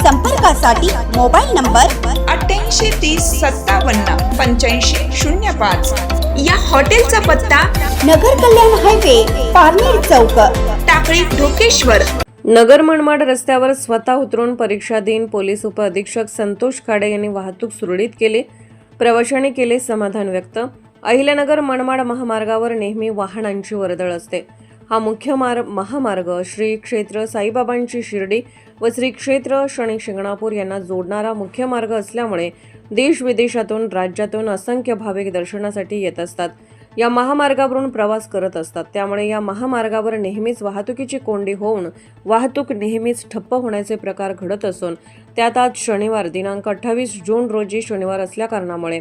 संपर्कासाठी mobile number अठ्ठ्याऐंशी तीस सत्तावन्न पंच्याऐंशी शून्य पाच. या हॉटेलचा पत्ता नगर कल्याण हायवे पारनेर चौक. टाकळी ढोकेश्वर. नगर मनमाड रस्त्यावर स्वतः उतरून परीक्षा देईन पोलीस उपअधीक्षक संतोष खाडे यांनी वाहतूक सुरळीत केली. प्रवाशांनी केले समाधान व्यक्त. अहिल्यानगर मनमाड महामार्गावर नेहमी वाहनांची वर्दळ असते. हा मुख्य मार्ग महामार्ग श्री क्षेत्र साईबाबांची शिर्डी व श्री क्षेत्र शनी शिंगणापूर यांना जोडणारा मुख्य मार्ग असल्यामुळे देश विदेशातून राज्यातून असंख्य भाविक दर्शनासाठी येत असतात. या महामार्गावरून प्रवास करत असतात. त्यामुळे या महामार्गावर नेहमीच वाहतुकीची कोंडी होऊन वाहतूक नेहमीच ठप्प होण्याचे प्रकार घडत असून त्यात आज शनिवार दिनांक अठ्ठावीस जून रोजी शनिवार असल्याकारणामुळे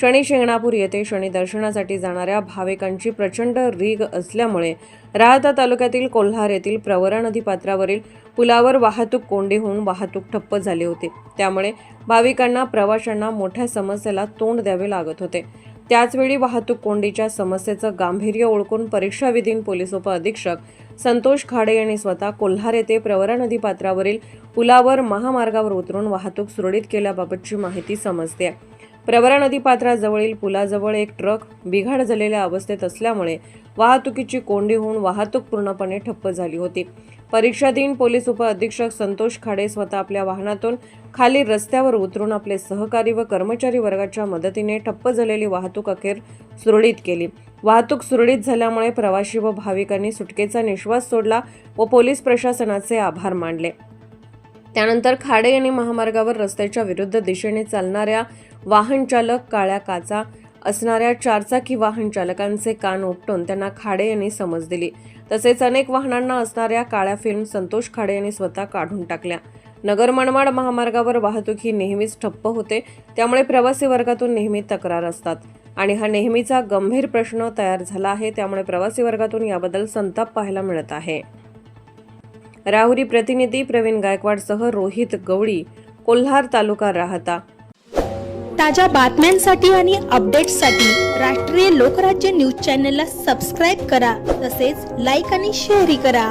शनी शिंगणापूर येथे शनी दर्शनासाठी जाणाऱ्या भाविकांची प्रचंड रीग असल्यामुळे राहता तालुक्यातील कोल्हार येथील प्रवरा नदी पात्रावरील पुलावर वाहतूक कोंडी होऊन वाहतूक ठप्प झाली होती. त्यामुळे भाविकांना प्रवाशांना मोठ्या समस्येला तोंड द्यावे लागत होते. त्याचवेळी वाहतूक कोंडीच्या समस्येचं गांभीर्य ओळखून परीक्षाविधीन पोलीस उपअधीक्षक संतोष खाडे यांनी स्वतः कोल्हार येथे प्रवरा नदी पात्रावरील पुलावर महामार्गावर उतरून वाहतूक सुरळीत केल्याबाबतची माहिती समजते. प्रवरा नदी पात्राजवळील पुलाजवळ एक ट्रक बिघाड झालेल्या अवस्थेत असल्यामुळे वाहतुकीची कोंडी होऊन वाहतूक पूर्णपणे ठप्प झाली होती. परीक्षाधीन पोलीस उपअधीक्षक संतोष खाडे स्वतः आपल्या वाहनातून खाली रस्त्यावर उतरून आपले सहकारी व कर्मचारी वर्गाच्या मदतीने ठप्प झालेली वाहतूक अखेर सुरळीत केली. वाहतूक सुरळीत झाल्यामुळे प्रवासी व भाविकांनी सुटकेचा निश्वास सोडला व पोलीस प्रशासनाचे आभार मानले. त्यानंतर खाडे यांनी महामार्गावर रस्त्याच्या विरुद्ध दिशेने चालणाऱ्या वाहन चालक काळ्या काचा असणाऱ्या चारचाकी वाहन चालकांचे कान उपटून त्यांना खाडे यांनी समज दिली. तसेच अनेक वाहनांना असणाऱ्या काळ्या फिल्म संतोष खाडे यांनी स्वतः काढून टाकल्या. नगर मनमाड महामार्गावर वाहतूक ही नेहमीच ठप्प होते त्यामुळे प्रवासी वर्गातून नेहमी तक्रार असतात. आणि हा नेहमीचा गंभीर प्रश्न तयार झाला आहे त्यामुळे प्रवासी वर्गातून याबद्दल संताप पाहायला मिळत आहे. राहुरी प्रतिनिधी प्रवीण गायकवाडसह रोहित गवळी कोल्हार तालुका राहता. ताज्या बातम्यांसाठी आणि अपडेट्ससाठी राष्ट्रीय लोकराज्य न्यूज चॅनलला सबस्क्राईब करा तसेच लाईक आणि शेअरही करा.